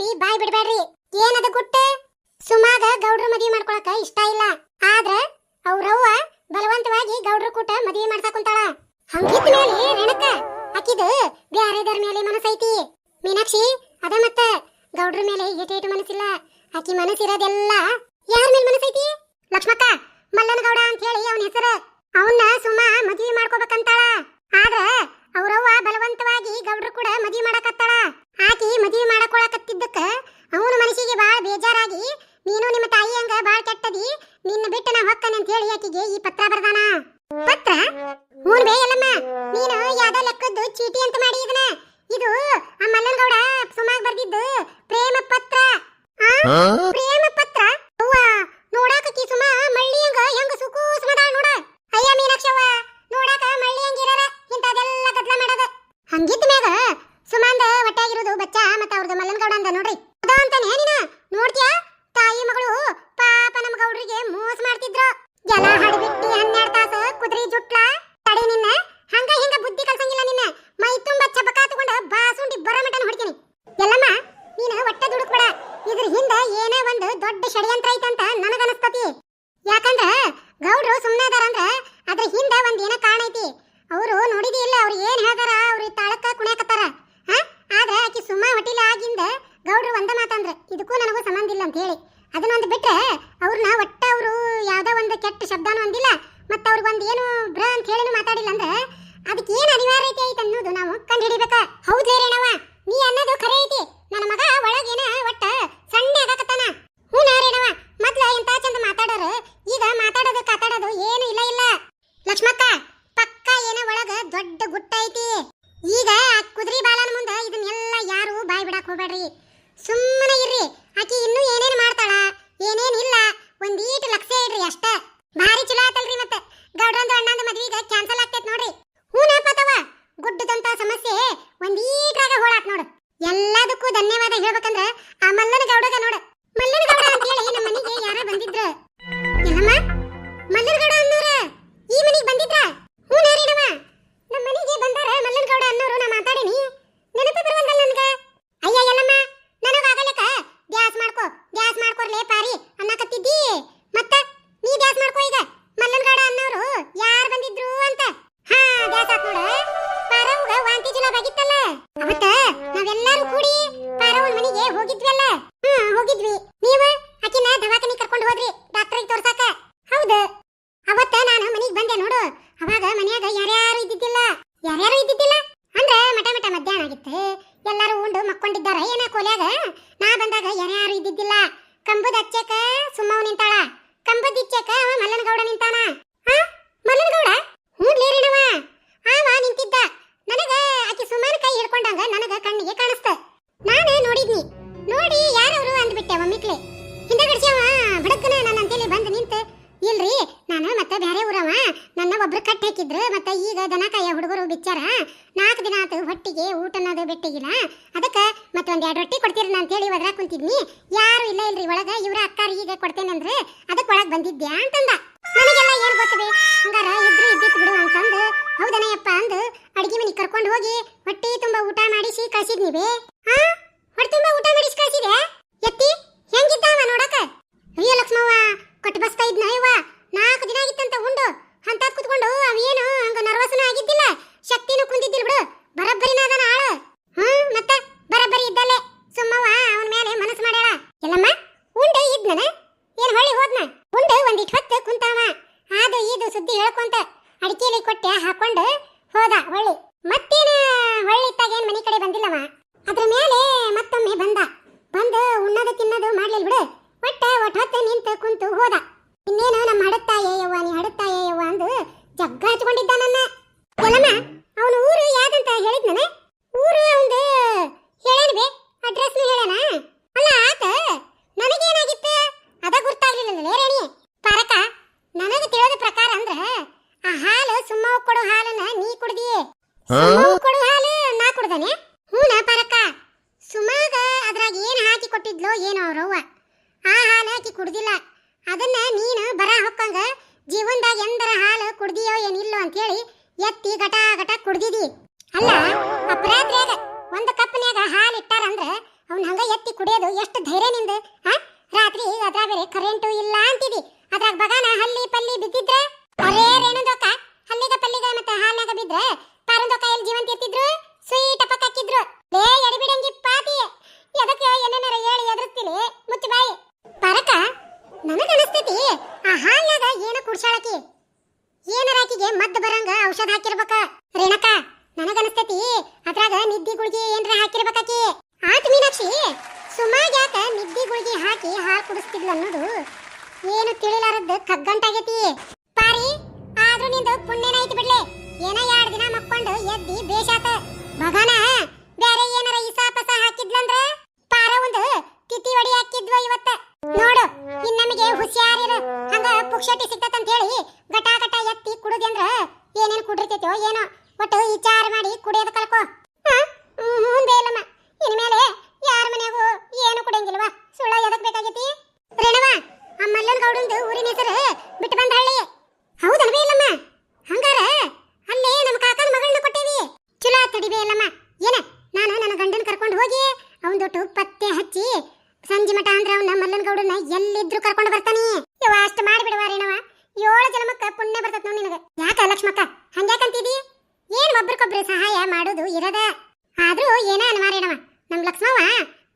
ತೆಪ್ಪಿ ಬಾಯ್ ಬಿಡಬೇಡ್ರಿ. ಏನದ ಗುಟ್ಟೆ? ಸುಮಾಗ ಗೌಡ್ರ ಮದ್ವಿ ಮಾಡ್ಕೊಳಕ ಇಷ್ಟ ಇಲ್ಲ. ಆದ್ರ ಅವ್ರವ್ವ ಬಲವಂತವಾಗಿ ಗೌಡ್ರ ಕೂಟ ಮದುವೆ ಮಾಡ್ಸಾಕುಂತಾಳ ಹಂಗಿದ ಮೇಲೆ ರೇಣಕ ಬ್ಯಾರೆ ಬ್ಯಾರೆದರ ಮೇಲೆ ಮನಸ್ಸೈತಿ. ಮೀನಾಕ್ಷಿ, ಅದ ಮತ್ತ. ಗೌಡ್ರ ಮೇಲೆ ಏಟೇಟು ಮನಸ್ಸಿಲ್ಲ. ಅಕ್ಕಿ ಮನಸ್ಸಿರೋದೆಲ್ಲ ಯಾರ ಮೇಲೆ ಮನಸ್ಸೈತಿ? ಲಕ್ಷ್ಮಕ್ಕ, ಮಲ್ಲನ ಗೌಡ ಅಂತ ಹೇಳಿ ಅವನ ಹೆಸರು. ಅವನ್ನ ಸುಮಾ ಮದ್ವಿ ಮಾಡ್ಕೋಬೇಕಂತಾಳ. ಆದ್ರ ಅವ್ರವ್ವ ಬಲವಂತವಾಗಿ ಗೌಡ್ರ ಕೂಡ ಮದ್ವಿ ಮಾಡಕತ್ತಾಳ. ಆಕಿ ಮದುವೆ ಮಾಡಕೊಳಕತ್ತಿದ್ದಕ್ಕ ಅವನ ಮನಸ್ಸಿಗೆ ಬಾಳ ಬೇಜಾರಾಗಿ ನೀನು ನಿಮ್ಮ ತಾಯಿ ಹಂಗ ಬಾಳ ಕೆಟ್ಟದಿ ನಿನ್ನ ಬಿಟ್ಟು ನಾ ಹೊಕ್ಕನ ಅಂತ ಹೇಳಿ ಆಕಿಗೆ ಈ ಪತ್ರ ಬರ್ದಾನ. ಪತ್ರ? ಹೂನ್ ಬೇ ಎಲ್ಲಮ್ಮ ನೀನು ಯಾವ್ದೋ ಲೆಕ್ಕದ್ದು ಚೀಟಿ ಅಂತ ಮಾಡಿ ಇದನ್ನ. ಇದು ಆ ಮಲ್ಲನಗೌಡ ಸುಮಾಗ್ ಬರ್ದಿದ್ದು ಪ್ರೇಮ ಪತ್ರ. ಆ? ಪ್ರೇಮ ಪತ್ರ? ಅವ್ವ ನೋಡಾಕಿ ಸುಮಾ ಮಳ್ಳಿ ಹಂಗ ಹೆಂಗ ಸುಕೂಸ್ ಸುಮಾ ನೋಡ. ಅಯ್ಯ ಮೀನಾಕ್ಷವ್ವ ನೋಡಾಕ ಮಳ್ಳಿ ಹಂಗಿರಾರ ಇಂಥದೆಲ್ಲ ಗದ್ಲ ಮಾಡದ. ಹಂಗಿದ್ದ ದೊಡ್ಡ ಷಡ್ಯಂತ್ರ ಐತಂತ ನನಗನಸ್ತತಿ. ಯಾಕಂದ್ರ ಗೌಡ್ರು ಸುಮ್ಮನೆ ಅದಾರಂದ್ರ ಅದ್ರ ಹಿಂದ ಒಂದ್ ಏನ ಕಾರಣ ಐತಿ. ಅವರು ನೋಡಿದಿ ಇಲ್ಲ, ಅವ್ರು ಏನ್ ಹೇಳ್ತಾರ ಅವ್ರ ತಾಳಕ್ಕ ಕುಣ್ಯಾಕತ್ತಾರ. ಹಾ? ಆದ್ರ ಆಕಿ ಸುಮ್ಮ ಹೊಟ್ಟಿಲ ಆಗಿಂದ ಗೌಡ್ರು ಒಂದ ಮಾತಂದ್ರ, ಇದಕ್ಕೂ ನನಗೂ ಸಂಬಂಧ ಇಲ್ಲ ಅಂತ ಹೇಳಿ ಅದನ್ನೊಂದು ಬಿಟ್ರೆ ಅವ್ರನ್ನ ಒಟ್ಟ ಅವರು ಯಾವ್ದೋ ಒಂದು ಕೆಟ್ಟ ಶಬ್ದನೂ ಅಂದಿಲ್ಲ. ಮತ್ತ ಅವ್ರಿಗೆ ಒಂದು ಏನು ಬ್ರ ಅಂತ ಹೇಳಿನೂ ಮಾತಾಡಿಲ್ಲ ಅಂದ್ರೆ ಅದಕ್ಕೆ ಏನು ಅನಿವಾರ್ಯತೆ ಐತೆ ಅನ್ನೋದು ನಾವು ಕಂಡು ಹಿಡಿಬೇಕ ಹೌದ್ಲೇ ರೇಣವ ನೀ ಅನ್ನೋದು ಖರೆ ಐತಿ. ನನ್ನ ಮಗ ಒಳಗೇನ ಒಟ್ಟ ಸಣ್ಣ ಆಗಕತ್ತಾನ. ಹ್ಞೂ ರೇಣವ ಮೊದ್ಲ ಎಂತ ಚಂದ ಮಾತಾಡೋರು, ಈಗ ಮಾತಾಡೋದು ಕಾತಾಡೋದು ಏನು ಇಲ್ಲ ಇಲ್ಲ. ಲಕ್ಷ್ಮಕ್ಕ, ಪಕ್ಕ ಏನೋ ಒಳಗ ದೊಡ್ಡ ಗುಟ್ಟ ಐತಿ. ಈಗ ಆ ಕುದುರೆ ಬಾಲನ ಮುಂದ ಇದನ್ನೆಲ್ಲ ಯಾರು ಬಾಯಿ ಬಿಡಕ್ ಹೋಗ್ಬೇಡ್ರಿ. ಸುಮ್ಮನೆ ಇರ್ರಿ. ಆಕಿ ಇನ್ನೂ ಏನೇನ್ ಮಾಡ್ತಾಳ, ಏನೇನ್ ಇಲ್ಲ, ಒಂದೀಟ್ ಲಕ್ಷ ಇಡ್ರಿ ಅಷ್ಟ. ಭಾರಿ ಚಲೋ ಆತಲ್ರಿ ಮತ್ತೆ. ಗೌಡ್ರಂದು ಅಣ್ಣಂದು ಮದ್ವಿಗ ಕ್ಯಾನ್ಸಲ್ ಆಗ್ತೈತ್ ನೋಡ್ರಿ. ಹೂನಪ್ಪತವ ಗುಡ್ಡದಂತ ಸಮಸ್ಯೆ ಒಂದೀಟ್ರಾಗ ಹೋಳಾತ್ ನೋಡು. ಎಲ್ಲದಕ್ಕೂ ಧನ್ಯವಾದ ಹೇಳ್ಬೇಕಂದ್ರೆ ಆ ಮಲ್ಲನ ಗೌಡಗ ನೋಡು. ಮಲ್ಲನ ಗೌಡ ಅಂತ ಹೇಳಿ ನಮ್ಮ ಮನೆಗೆ ಯಾರ ಬಂದಿದ್ರ. ಎಲ್ಲಮ್ಮ ಮಲ್ಲನ ಗೌಡ ಅನ್ನೋರ ಈ ಮನೆಗೆ ಬಂದಿದ್ರ? ಹೂನಾರೇನವ ನಮ್ಮ ಮನೆಗೆ ಬಂದಾರ ಮಲ್ಲನ ಗೌಡ ಅನ್ನೋರು, ನಾ ಮಾತಾಡಿನಿ. ನೆನಪು ಬರುವಂಗಲ್ಲ ನನ್ಗ? ಈಗ ಹುಡುಗರು ಬಿಚ್ಚಾರ? ನಾಲ್ಕು ದಿನ ಆತು ಹೊಟ್ಟಿಗೆ ಊಟ ಅನ್ನೋದು ಬೆಟ್ಟಿಗಿಲ್ಲ. ಅದಕ್ಕೆ ಮತ್ತೆ ಒಂದ್ ಎರಡು ರೊಟ್ಟಿ ಕೊಡ್ತೀರನ ಅಂತೇಳಿ ಒದ್ರಾಕ್ ಕುಂತಿದ್ನಿ. ಯಾರು ಇಲ್ಲ ಇಲ್ರಿ ಒಳಗೆ, ಇವ್ರ ಅಕ್ಕಾರ ಈಗ ಕೊಡ್ತೇನೆ ಅಂದ್ರೆ. ಅದಕ್ಕೆ ಒಳಗ್ ಬಂದಿದ್ಯಾ ಅಂತಂದ. ನನಗೆಲ್ಲ ಏನು ಗೊತ್ತವೆ ಹಂಗಾರ ಇದ್ರು ಇದ್ದಿತ್ತು ಬಿಡು ಅಂತಂದು. ಹೌದನಯ್ಯಪ್ಪ ಅಂದು. ಅಡಿಗೆ ಮನೆಗೆ ಕರ್ಕೊಂಡು ಹೋಗಿ ಹೊಟ್ಟಿ ತುಂಬಾ ಊಟ ಮಾಡಿಸಿ ಕಳ್ಸಿದ್ನಿವೆ ಹಾ ಹೊಟ್ಟೆ ತುಂಬಾ ಊಟ ಮಾಡಿಸಿ ಕಳ್ಸಿದೆ ಎತ್ತಿ ಹೆಂಗಿದ್ದಾವ ನೋಡಕ ಅಯ್ಯೋ ಲಕ್ಷ್ಮವ್ವ ಕೊಟ್ಟು ಬಸ್ತಾ ಇದ್ನ ಅಯ್ಯವ್ವ ನಾಲ್ಕು ದಿನ ಆಗಿತ್ತಂತ ಉಂಡು ಹಂತಾದ್ ಕುತ್ಕೊಂಡು ಅವೇನು ಹಂಗ ನರ್ವಸ್ನು ಆಗಿದ್ದಿಲ್ಲ ಶಕ್ತಿನೂ ಕುಂದಿದ್ದಿಲ್ಲ ಬಿಡು ಬರಬ್ಬರಿನ ಅದನ ಆಳು ಹ್ಮ್ ಮತ್ತ ಬರಬ್ಬರಿ ಇದ್ದಲ್ಲೇ ಸುಮ್ಮವ್ವ ಅವನ ಮೇಲೆ ಮನಸ್ಸು ಮಾಡ್ಯಾಳ ಎಲ್ಲಮ್ಮ ಉಂಡು ಇದ್ನನ ಏನ್ ಹೊಳ್ಳಿ ಹೋದ್ನ ಉಂಡು ಒಂದಿಟ್ ಹೊತ್ತು ಕುಂತಾವ ಅದು ಇದು ಸುದ್ದಿ ಹೇಳ್ಕೊಂತ ಅಡಿಕೆಲಿ ಕೊಟ್ಟೆ ಹಾಕೊಂಡು ಹೋದ ಹೊಳ್ಳಿ ಮತ್ತೇನ ಹೊಳ್ಳಿ ಇತ್ತಾಗ ಏನ್ ಮನಿ ಕಡೆ ಬಂದಿಲ್ಲವ ಅದ್ರ ಮೇಲೆ ಮತ್ತೊಮ್ಮೆ ಬಂದ ಬಂದು ಉಣ್ಣದು ತಿನ್ನೋದು ಮಾಡ್ಲಿಲ್ಲ ಬಿಡು ಒಟ್ಟ ಒಟ್ಟು ಹೊತ್ತು ನಿಂತು ಕುಂತು ಹೋದ ಇನ್ನೇನು ನಮ್ಮ ಹಡತ್ತಾಯೇ ಯವ್ವ ನೀ ಹಡತ್ತಾಯೇ ಯವ್ವ ಅಂದು ಜಗ್ಗ ಹಚ್ಕೊಂಡಿದ್ದ ನನ್ನ ಎಲ್ಲಮ್ಮ ಅವನ ಊರು ಯಾವ್ದಂತ ಹೇಳಿದ್ನನ ಊರು ಅವಂದು ಹೇಳೇನ್ ಬೇ ಅಡ್ರೆಸ್ನು ಹೇಳೇನ ಅಲ್ಲ ಆತ ನನಗೇನಾಗಿತ್ತು ಅದ ಗುರ್ತಾಗ್ಲಿಲ್ಲ ರೇಣಿ ಪಾರಕ ನನಗೆ ತಿಳಿದ ಪ್ರಕಾರ ಅಂದ್ರ ಆ ಹಾಲು ಸುಮ್ಮ ಕೊಡು ಹಾಲನ್ನ ನೀ ಕುಡ್ದಿ ಸುಮ್ಮವ್ ಕೊಡು ಹಾಲು ನಾ ಕುಡ್ದನೆ ಹೂನ ಪಾರಕ ಸುಮಾಗ ಅದ್ರಾಗ ಏನು ಹಾಕಿ ಕೊಟ್ಟಿದ್ಲೋ ಏನೋ ಅವ್ರವ್ವ. ಆ ಹಾಲು ಹಾಕಿ ಕುಡ್ದಿಲ್ಲ. ಅದನ್ನ ನೀನು ಬರ ಹೊಕ್ಕಂಗ ಜೀವನದಾಗ ಎಂದರ ಹಾಲು ಕುಡ್ದಿಯೋ ಏನಿಲ್ಲೋ ಅಂತೇಳಿ ಎತ್ತಿ ಗಟ ಗಟ ಕುಡ್ದಿದಿ. ಅಲ್ಲ ಮಧ್ಯರಾತ್ರಿಯಾಗ ಒಂದ್ ಕಪ್ನ್ಯಾಗ ಹಾಲು ಇಟ್ಟಾರಂದ್ರ ಅವ್ನ ಹಂಗ ಎತ್ತಿ ಕುಡಿಯೋದು ಎಷ್ಟು ಧೈರ್ಯ ನಿಂದು ಆ? ರಾತ್ರಿ ಅದ್ರಾಗ ಬೇರೆ ಕರೆಂಟು ಇಲ್ಲ ಅಂತಿದಿ. ಅದ್ರಾಗ ಬಗಾನ ಹಲ್ಲಿ ಪಲ್ಲಿ ಬಿದ್ದಿದ್ರೆ? ಅರೇ ರೇಣುದೋಕ ಹಲ್ಲಿಗ ಪಲ್ಲಿಗ ಮತ್ತೆ ಹಾಲ್ನಾಗ ಬಿದ್ರ? ಪಾರಂದೋಕ ಎಲ್ಲಿ ಜೀವಂತ ಇರ್ತಿದ್ರು? ಸ್ವೀಟ್ ಟಪಕ್ ಹಾಕಿದ್ರು. ಲೇ, ಎಡಿಬಿಡಂಗಿ ಪಾತಿ. ಎದಕ್ಕೆ ಏನೇನಾರ ಹೇಳಿ ಎದುರ್ತಿಲಿ ಮುಚ್ಚಿ ಬಾಯಿ. ಪರಕ, ನನಗೆ ಅನಿಸ್ತೈತಿ. ಆ ಹಾಲ್ನಾಗ ಏನ ಕುಡ್ಸಾಳಕಿ? ಏನಾರ ಆಕಿಗೆ ಮದ್ದು ಬರಂಗ ಔಷಧ ಹಾಕಿರ್ಬೇಕ? ರೇಣಕ ನನಗನಸ್ತೈತಿ ಅದ್ರಾಗ ನಿದ್ದಿ ಗುಳಿಗೆ ಏನ್ರ ಹಾಕಿರ್ಬೇಕಾಕಿ? ಆತ್ ಮೀನಾಕ್ಷಿ ಸುಮಾರು ಯಾಕ ನಿದ್ದಿ ಗುಳಿಗೆ ಹಾಕಿ ಹಾಲು ಕುಡಿಸ್ತಿದ್ಲು ಅನ್ನೋದು ಏನು ತಿಳಿಲಾರದ್ದು ಕಗ್ಗಂಟಾಗೈತಿ. ಪಾರಿ, ಆದ್ರೂ ನಿಂದು ಪುಣ್ಯನೈತಿ ಬಿಡ್ಲೆ. ಏನ ಎರಡು ದಿನ ಮಕ್ಕೊಂಡು ಎದ್ದಿ ಬೇಷಾತ. ಮಗನ, ಬೇರೆ ಏನಾರ ಇಸಾಪಸ ಹಾಕಿದ್ಲಂದ್ರ? ಪಾರ ಒಂದು ತಿತಿ ಒಡಿ ಹಾಕಿದ್ವ ಇವತ್ತ. ನೋಡು, ಇನ್ ನಮಗೆ ಹುಷಾರಿರು. ಹಂಗ ಪುಕ್ಷಟಿ ಅಂತ ಹೇಳಿ ಗಟ ಗಟ ಎತ್ತಿ ಕುಡುದಿ ಅಂದ್ರ ಏನೇನ್ ಕುಡಿರ್ತೈತೋ ಏನೋ. ಒಟ್ಟು ವಿಚಾರ ಮಾಡಿ ಕುಡಿಯೋದ ಕಲ್ಕೋ ಮುಂದೆ ಇಲ್ಲಮ್ಮ. ಇನ್ಮೇಲೆ ಯಾರ ಮನ್ಯಾಗೂ ಏನು ಕುಡಿಯಂಗಿಲ್ವಾ? ಸುಳ್ಳ ಎದಕ್ ಬೇಕಾಗೈತಿ? ರೇಣವ ಆ ಮಲ್ಲನ್ ಗೌಡಂದು ಊರಿನ ಹೆಸರು ಬಿಟ್ಟು ಬಂದ ಹಳ್ಳಿ ಹೌದಲ್ವೇ ಇಲ್ಲಮ್ಮ? ಹಂಗಾರ ಅಲ್ಲೇ ನಮ್ಮ ಕಾಕನ ಮಗಳನ್ನ ಕೊಟ್ಟೇವಿ ಚಲೋ ತಡಿಬೇ ಏನ? ನಾನು ನನ್ನ ಗಂಡನ ಕರ್ಕೊಂಡು ಹೋಗಿ ಅವನದೊಟ್ಟು ಪತ್ತೆ ಹಚ್ಚಿ ಸಂಜೆ ಮಠ ಅಂದ್ರೆ ಅವನ ಮಲ್ಲನಗೌಡನ ಎಲ್ಲಿದ್ರು ಕರ್ಕೊಂಡು ಬರ್ತಾನೆ. ಇವ ಅಷ್ಟು ಮಾಡಿಬಿಡುವ ರೇಣವ ಏಳು ಜನ್ಮಕ್ಕ ಪುಣ್ಯ ಬರ್ತದ ನೋಡಿ ನಿನಗ. ಯಾಕ ಲಕ್ಷ್ಮಕ್ಕ? ಹಂಗ್ಯಾಕಂತಿದಿ? ಏನ್ ಒಬ್ರಿಗೊಬ್ರು ಸಹಾಯ ಮಾಡೋದು ಇರದ? ಆದ್ರೂ ಏನ ಅನ್ಮಾರೇಣವ ನಮ್ ಲಕ್ಷ್ಮವ್ವ,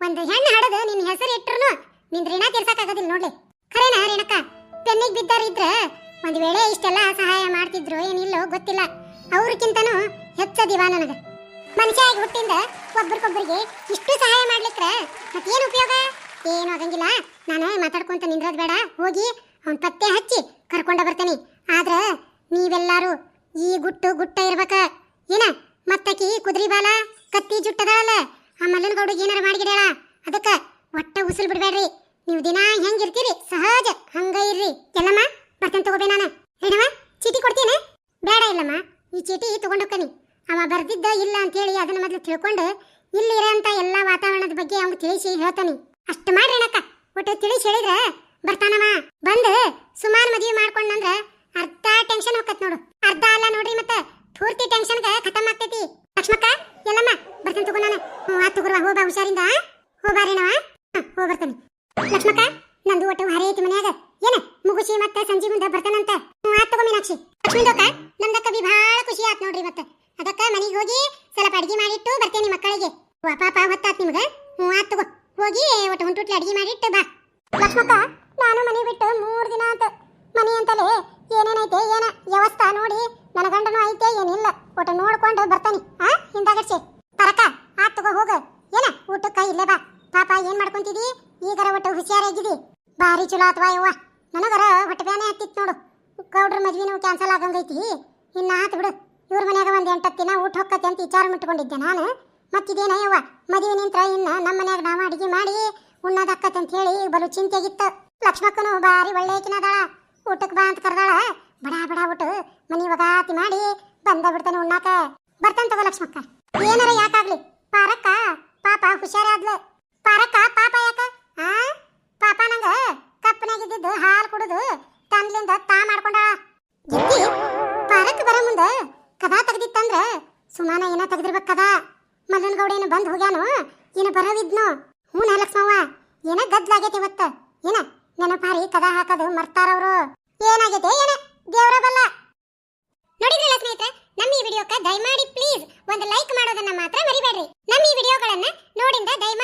ಒಂದು ಹೆಣ್ಣು ಹಡದು ನಿನ್ನ ಹೆಸರು ಇಟ್ಟರು ನಿನ್ ಋಣ ತೀರ್ಸಕ್ಕಾಗೋದಿಲ್ಲ ನೋಡ್ಲಿ. ಖರೇನ ರೇಣಕ್ಕ ಪೆನ್ನಿಗೆ ಬಿದ್ದಾರಿದ್ರ ಒಂದ್ ವೇಳೆ ಇಷ್ಟೆಲ್ಲ ಸಹಾಯ ಮಾಡ್ತಿದ್ರು ಏನಿಲ್ಲೋ ಗೊತ್ತಿಲ್ಲ. ಅವ್ರಕ್ಕಿಂತನೂ ಹೆಚ್ಚ ದಿವ ನನಗ. ಮನುಷ್ಯ ಆಗಿ ಹುಟ್ಟಿಂದ ಒಬ್ರಿಗೊಬ್ರಿಗೆ ಇಷ್ಟು ಸಹಾಯ ಮಾಡ್ಲಿಕ್ರ ಮತ್ತೇನು ಉಪಯೋಗ? ಏನು ಆಗಂಗಿಲ್ಲ. ನಾನು ಮಾತಾಡ್ಕೊಂತ ನಿಂದ್ರದ್ ಬೇಡ. ಹೋಗಿ ಅವ್ನ್ ಪತ್ತೆ ಹಚ್ಚಿ ಕರ್ಕೊಂಡ ಬರ್ತೇನೆ. ಆದ್ರೆ ನೀವೆಲ್ಲಾರು ಈ ಗುಟ್ಟು ಗುಟ್ಟ ಇರ್ಬೇಕ. ಏನ? ಮತ್ತಕಿ ಕುದುರಿ ಬಾಲ, ಕತ್ತಿ ಜುಟ್ಟದಾಳಲ್ಲ? ಆ ಮಲ್ಲನಗೌಡಿಗೆ ಏನಾರ ಮಾಡಿಗಿಡ್ಯಾಳ? ಅದಕ್ಕ ಒಟ್ಟ ಉಸಿರು ಬಿಡ್ಬೇಡ್ರಿ. ನೀವು ದಿನ ಹೆಂಗಿರ್ತೀರಿ? ಸಹಜ ಹಂಗ ಇರ್ರಿ. ಎಲ್ಲಮ್ಮ, ಬರ್ತೇನೆ ತಗೋಬೇ ನಾನು. ಹೇಳಮ್ಮ ಚೀಟಿ ಕೊಡ್ತೀನಿ? ಬೇಡ ಇಲ್ಲಮ್ಮ. ಈ ಚೀಟಿ ತಗೊಂಡ್ ಹೋಗ್ತಾನೆ. ಅವ ಬರ್ದಿದ್ದ ಇಲ್ಲ ಅಂತೇಳಿ ಅದನ್ನ ಮೊದಲು ತಿಳ್ಕೊಂಡು ಅಂತ ಎಲ್ಲ ವಾತಾವರಣದ ಬಗ್ಗೆ ಅವ್ನು ತಿಳಿಸಿ ಹೇಳ್ತಾನೆ. ಅಷ್ಟು ಮಾಡ್ರಿ ಅಣ್ಣಕ್ಕ. ಒಟ್ಟು ತಿಳಿಸಿ ಹೇಳಿದ್ರೆ ಬರ್ತಾನವ. ಬಂದು ಸುಮಾರು ಮದುವೆ ಮಾಡ್ಕೊಂಡಂದ್ರ ಅರ್ಧ ಟೆನ್ಷನ್ ಹೋಗತ್ ನೋಡು. ಅರ್ಧ ಅಲ್ಲ ನೋಡ್ರಿ ಮತ್ತೆ ಪೂರ್ತಿ ಟೆನ್ಷನ್ಗೆ ಖತಮ್ ಆಗ್ತೈತಿ. ಲಕ್ಷ್ಮಕ್ಕ, ಎಲ್ಲಮ್ಮ, ಬರ್ತೀನಿ ತಗೋ ನಾನು. ಹ್ಞೂ ಆ ಗುರುವ ಹೋಗ ಹುಷಾರಿಂದ. ಹೋಗ್ಬಾರೇನವ ಹೋಗಿ ಬರ್ತಾನೆ. ಲಕ್ಷ್ಮಕ್ಕ, ನಂದು ಒಟ್ಟು ಹರೇ ಐತಿ ಮನ್ಯಾಗ. ಏನ, ಮುಗುಸಿ ಮತ್ತೆ ಸಂಜೆ ಮುಂದೆ ಬರ್ತಾನಂತ. ಹ್ಞೂ ಆತ್ ತಗೋ ಮೀನಾಕ್ಷಿ. ಲಕ್ಷ್ಮೀದಕ್ಕ ನಂದಕ್ಕ ಬಿ ಭಾಳ ಖುಷಿ ಆತ್ ನೋಡ್ರಿ ಮತ್ತೆ. ಅದಕ್ಕ ಮನೆಗೆ ಹೋಗಿ ಸ್ವಲ್ಪ ಅಡಿಗೆ ಮಾಡಿಟ್ಟು ಬರ್ತೇನೆ ಮಕ್ಕಳಿಗೆ. ಪಾಪ ಹೊತ್ತಾತ್ ನಿಮ್ಗ? ಹ್ಞೂ, ಆತ್ ತಗೋ. ಹೋಗಿ ಒಟ್ಟು ಹೊಂಟುಟ್ಲಿ ಅಡಿಗೆ ಮಾಡಿಟ್ಟು ಬಾ. ಲಕ್ಷ್ಮಕ್ಕ, ನಾನು ಮನೆ ಬಿಟ್ಟು ಮೂರು ದಿನ ಆತ. ಮನೆ ಅಂತಲೇ ಏನೇನೈತೆ, ಏನ ವ್ಯವಸ್ಥೆ ನೋಡಿ ನನ್ನ ಗಂಡನು ಐತೆ, ಏನಿಲ್ಲ. ಒಟ್ಟು ನೋಡ್ಕೊಂಡು ಬರ್ತಾನೆ. ಆ, ಹಿಂದಾಗಡ್ಸೆ. ಪರಕ, ಆತ್ ತಗೋ, ಹೋಗ. ಏನ, ಊಟಕ್ಕ ಇಲ್ಲೇ ಬಾ. ಪಾಪ, ಏನ್ ಮಾಡ್ಕೊಂತಿದಿ? ಈಗರ ಒಟ್ಟು ಹುಷಾರಾಗಿದಿ. ಭಾರಿ ಚಲೋ ಆತ್ವಾ ಯವ್ವ ನನಗರ ಹೊಟ್ಟೆ ಬ್ಯಾನೆ ಹತ್ತಿತ್ತು ನೋಡು. ಕೌಡ್ರ ಮದ್ವಿನೂ ಕ್ಯಾನ್ಸಲ್ ಆಗಂಗೈತಿ. ಇನ್ನ ಆತ್ ಬಿಡು. ಇವ್ರ ಮನ್ಯಾಗ ಒಂದು ಎಂಟತ್ತು ದಿನ ಊಟ ಹೊಕ್ಕತಿ ಅಂತ ವಿಚಾರ ಮುಟ್ಕೊಂಡಿದ್ದೆ ನಾನು. ಮತ್ತಿದೇನಯ್ಯವ್ವ ಮದುವೆ ನಿಂತ್ರ ಇನ್ನ ನಮ್ಮ ಮನ್ಯಾಗ ನಾವು ಅಡಿಗೆ ಮಾಡಿ ಉಣ್ಣದಕ್ಕತ್ ಅಂತ ಹೇಳಿ ಬಲು ಚಿಂತೆಗಿತ್ತು. ಲಕ್ಷ್ಮಕ್ಕನು ಬಾರಿ ಒಳ್ಳೆಕಿನದಾಳ ಊಟಕ್ಕೆ ಬಾ ಅಂತ ಕರೆದಾಳ. ಬಡ ಬಡ ಊಟ ಮನಿ ಒಗಾತಿ ಮಾಡಿ ಬಂದ ಬಿಡ್ತಾನೆ ಉಣ್ಣಾಕ. ಬರ್ತಾನೆ ತಗೋ ಲಕ್ಷ್ಮಕ್ಕ. ಏನಾರ ಯಾಕಾಗ್ಲಿ ಪಾರಕ್ಕ, ಪಾಪ ಹುಷಾರಾದ್ಲು ಪಾರಕ್ಕ, ಪಾಪ ಯಾಕ? ಆ? ಪಾಪ ನಂಗ ಕಪ್ಪನಾಗಿದ್ದು ಹಾಲು ಕುಡುದು, ತಂದ್ಲಿಂದ ತಾ ಮಾಡ್ಕೊಂಡಾಳ. ಪಾರಕ್ ಬರ ಮುಂದ ಕದಾ ತೆಗ್ದಿತ್ತಂದ್ರ? ಸುಮಾನ ಏನ ತೆಗ್ದಿರ್ಬೇಕ ಕದಾ? ಮಲ್ಲನ್ ಗೌಡ ಏನು ಬಂದ್ ಹೋಗ್ಯಾನು? ಏನು ಬರವಿದ್ನು? ಹ್ಞೂ ಲಕ್ಷ್ಮವ್ವ, ಏನ ಗದ್ಲಾಗೈತಿ ಇವತ್ತ? ಏನ ನೆನಪಾರಿ ಕದಾ ಹಾಕದು ಮರ್ತಾರವ್ರು ಏನಾಗೈತೆ ಏನ? ದೇವ್ರ ಬಲ್ಲ? ನೋಡಿದ್ರಲ್ಲ ಸ್ನೇಹಿತರೆ ನಮ್ಮ ಈ ವಿಡಿಯೋಕ್ಕೆ ದಯಮಾಡಿ ಪ್ಲೀಸ್ ಒಂದು ಲೈಕ್ ಮಾಡೋದನ್ನ ಮಾತ್ರ ಮರಿಬೇಡ್ರಿ. ನಮ್ಮ ಈ ವಿಡಿಯೋಗಳನ್ನ ನೋಡಿಂದ ದಯಮಾಡಿ